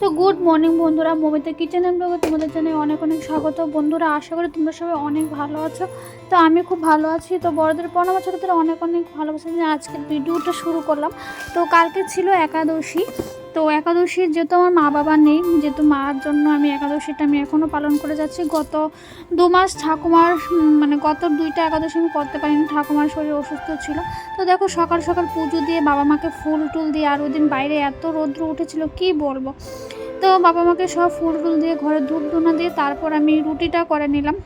তো good morning বন্ধুরা, Momita kitchen ব্লগে তোমাদের জানাই অনেক অনেক স্বাগত। বন্ধুরা, আশা করি তোমরা সবাই অনেক ভালো আছো। তো আমি খুব ভালো আছি। তো বড়দের প্রণাম ছোটোদের অনেক অনেক ভালোবাসা নিয়ে আজকের ভিডিওটা শুরু করলাম। তো কালকে ছিল একাদশী। তো একাদশী যেহেতু আমার মা বাবা নেই, যেহেতু মার জন্য আমি একাদশীটা আমি এখনও পালন করে যাচ্ছি। গত দু মাস ঠাকুমার মানে গত দুইটা একাদশী আমি করতে পারিনি, ঠাকুমার শরীর অসুস্থ ছিল। তো দেখো সকাল সকাল পুজো দিয়ে বাবা মাকে ফুল টুল দিয়ে, আর ওই দিন বাইরে এত রৌদ্র উঠেছিল, কি বলব? তো বাবা মাকে সব ফুল টুল দিয়ে, ঘরে ধূপ ধুনা দিয়ে, তারপর আমি রুটিটা করে নিলাম।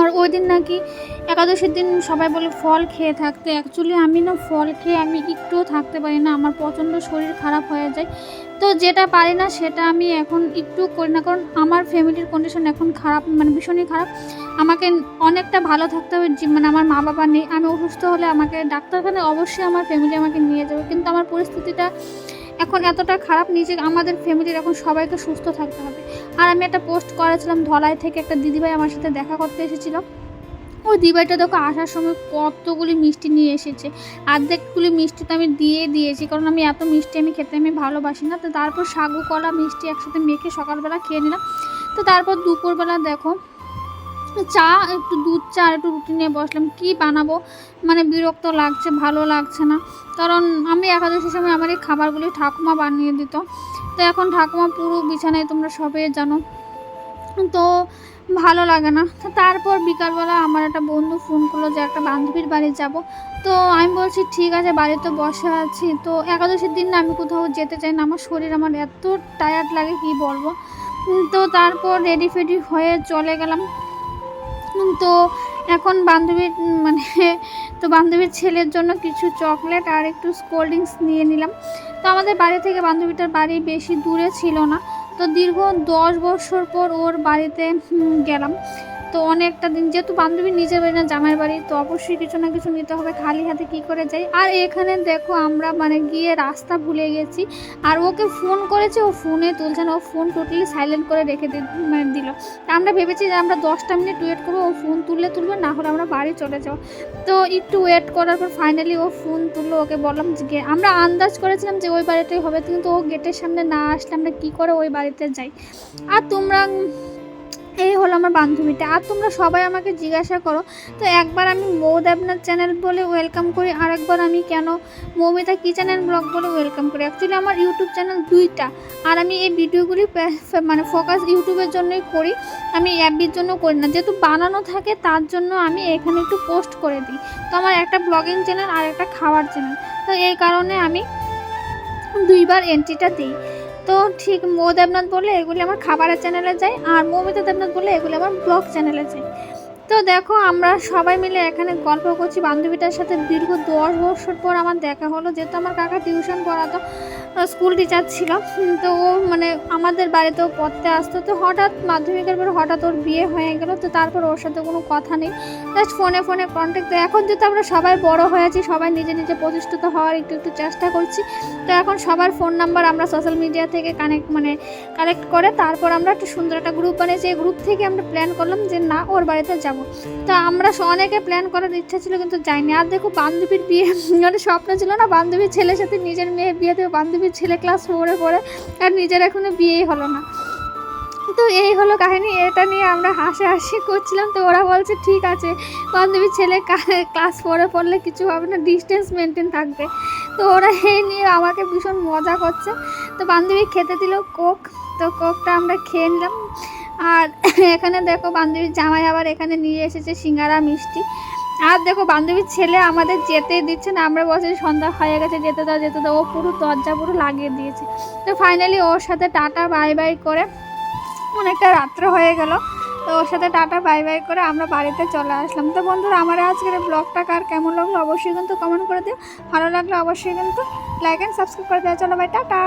আর ওই দিন নাকি একাদশীর দিন সবাই বলে ফল খেয়ে থাকতে। অ্যাকচুয়ালি আমি না ফল খেয়ে আমি একটুও থাকতে পারি না, আমার প্রচণ্ড শরীর খারাপ হয়ে যায়। তো যেটা পারি না সেটা আমি এখন একটু করি না, কারণ আমার ফ্যামিলির কন্ডিশন এখন খারাপ মানে ভীষণই খারাপ। আমাকে অনেকটা ভালো থাকতে হবে মানে আমার মা বাবা নেই, আমি অসুস্থ হলে আমাকে ডাক্তারখানায় অবশ্যই আমার ফ্যামিলি আমাকে নিয়ে যাবে। কিন্তু আমার পরিস্থিতিটা এখন এতটা খারাপ নিজে আমাদের ফ্যামিলির, এখন সবাইকে সুস্থ থাকতে হবে। আর আমি একটা পোস্ট করেছিলাম ধলাই থেকে, একটা দিদিভাই আমার সাথে দেখা করতে এসেছিল। ওই দিদিভাইটা দেখো আসার সময় কতগুলি মিষ্টি নিয়ে এসেছে। অর্ধেকগুলি মিষ্টি তো আমি দিয়ে দিয়েছি, কারণ আমি এত মিষ্টি আমি খেতে আমি ভালোবাসি না। তো তারপর সাগু কলা মিষ্টি একসাথে মেখে সকালবেলা খেয়ে নিলাম। তো তারপর দুপুরবেলা দেখো চা, একটু দুধ চা একটু রুটি নিয়ে বসলাম। কি বানাবো? মানে বিরক্ত লাগছে, ভালো লাগছে না। কারণ আমি একাদশীর সময় আমার এই খাবারগুলি ঠাকুমা বানিয়ে দিত। তো এখন ঠাকুমা পুরো বিছানায় তোমরা সবাই জানো। তো ভালো লাগে না। তারপর বিকালবেলা আমার একটা বন্ধু ফোন করল যে, একটা বান্ধবীর বাড়ি যাব। তো আমি বলছি, ঠিক আছে, বাড়িতে বসে আছি। তো একাদশীর দিন না আমি কোথাও যেতে চাই না। আমার শরীর আমার এত টায়ার্ড লাগে, কি বলব? তো তারপর রেডি ফেডি হয়ে চলে গেলাম। তো এখন বান্ধবীর মানে তো বান্ধবীর ছেলের জন্য কিছু চকলেট আর একটু কোল্ড ড্রিঙ্কস নিয়ে নিলাম। তো আমাদের বাড়ি থেকে বান্ধবীটার বাড়ি বেশি দূরে ছিল না। তো দীর্ঘ দশ বছর পর ওর বাড়িতে গেলাম। তো অনেকটা দিন, যেহেতু বান্ধবী নিজের বাড়ি না জামাই বাড়ি, তো অবশ্যই কিছু না কিছু নিতে হবে, খালি হাতে কি করে যাই। আর এখানে দেখো আমরা মানে গিয়ে রাস্তা ভুলে গেছি, আর ওকে ফোন করেছে, ও ফোনে তুলছে না, ও ফোন টোটালি সাইলেন্ট করে রেখে মানে দিল। আমরা ভেবেছি যে আমরা দশটা মিনিট ওয়েট করব, ও ফোন তুললে তুলবে, না হলে আমরা বাড়ি চলে যাব। তো একটু ওয়েট করার পর ফাইনালি ও ফোন তুললো, ওকে বললাম যে আমরা আন্দাজ করেছিলাম যে ওই বাড়িটাই হবে, কিন্তু ও গেটের সামনে না আসলে আমরা কী করে ওই বাড়িতে যাই। আর তোমরা এই হলো আমার বান্ধবীটা। আর তোমরা সবাই আমাকে জিজ্ঞাসা করো, তো একবার আমি মৌ দেবনাথ চ্যানেল বলে ওয়েলকাম করি, আর একবার আমি কেন মৌমিতা কিচেন অ্যান্ড ব্লগ বলে ওয়েলকাম করি। অ্যাকচুয়ালি আমার ইউটিউব চ্যানেল দুইটা, আর আমি এই ভিডিওগুলি মানে ফোকাস ইউটিউবের জন্যই করি, আমি অ্যাপির জন্য করি না। যেহেতু বানানো থাকে, তার জন্য আমি এখানে একটু পোস্ট করে দিই। তো আমার একটা ব্লগিং চ্যানেল আর একটা খাওয়ার চ্যানেল তো এই কারণে আমি দুইবার এন্ট্রিটা দিই। তো ঠিক মো দেবনাথ বলে এগুলি আমার খাবারের চ্যানেলে যায়, আর মৌমিতা দেবনাথ বলে এগুলি আমার ব্লগ চ্যানেলে যায়। তো দেখো, আমরা সবাই মিলে এখানে গল্প করছি, বান্ধবীটার সাথে দীর্ঘ দশ বছর পর আমার দেখা হলো, যেহেতু আমার কাকা টিউশন পড়াতো স্কুল টিচার ছিল তো ও মানে আমাদের বাড়িতেও পড়তে আসতো। তো হঠাৎ মাধ্যমিকের পর হঠাৎ ওর বিয়ে হয়ে গেল। তো তারপর ওর সাথে কোনো কথা নেই। জাস্ট ফোনে ফোনে কন্ট্যাক্ট তো এখন যেহেতু আমরা সবাই বড় হয়েছি সবাই নিজে নিজে প্রতিষ্ঠিত হওয়ার একটু একটু চেষ্টা করছি। তো এখন সবার ফোন নাম্বার আমরা সোশ্যাল মিডিয়া থেকে কানেক্ট মানে কালেক্ট করে, তারপর আমরা একটা সুন্দর একটা গ্রুপ বানিয়েছি। এই গ্রুপ থেকে আমরা প্ল্যান করলাম যে না, ওর বাড়িতে যাব। তো আমরা অনেকে প্ল্যান করার ইচ্ছা ছিল, কিন্তু যাইনি। আর দেখো বান্ধবীর বিয়ে মানে স্বপ্ন ছিল না, বান্ধবীর ছেলের সাথে নিজের মেয়ের বিয়ে দেবে বান্ধবীর ছেলে ক্লাস ফোরে পড়ে, আর নিজের এখনও বিয়েই হলো না। তো এই হলো কাহিনী, এটা নিয়ে আমরা হাসাহাসি করছিলাম। তো ওরা বলছে, ঠিক আছে, বান্ধবীর ছেলে ক্লাস ফোরে পড়লে কিছু হবে না ডিস্টেন্স মেনটেন থাকবে। তো ওরা এই নিয়ে আমাকে ভীষণ মজা করছে। তো বান্ধবী খেতে দিল কোক, তো কোকটা আমরা খেয়ে নিলাম। আর এখানে দেখো, বান্ধবীর জামাই আবার এখানে নিয়ে এসেছে সিঙ্গারা মিষ্টি। আর দেখো, বান্ধবীর ছেলে আমাদের যেতে দিচ্ছে না। আমরা বলছি, সন্ধ্যা হয়ে গেছে, যেতে দাও যেতে দাও। ও পুরো দরজা পুরো লাগিয়ে দিয়েছে। তো ফাইনালি ওর সাথে টাটা বাই বাই করে অনেকটা রাত্র হয়ে গেল। তো ওর সাথে টাটা বাই বাই করে আমরা বাড়িতে চলে আসলাম। তো বন্ধুরা, আমার আজকের ব্লগটা কার কেমন লাগল অবশ্যই কিন্তু কমেন্ট করে দিও। ভালো লাগলে অবশ্যই কিন্তু লাইক অ্যান্ড সাবস্ক্রাইব করে দেওয়া চলো বাই টাটা।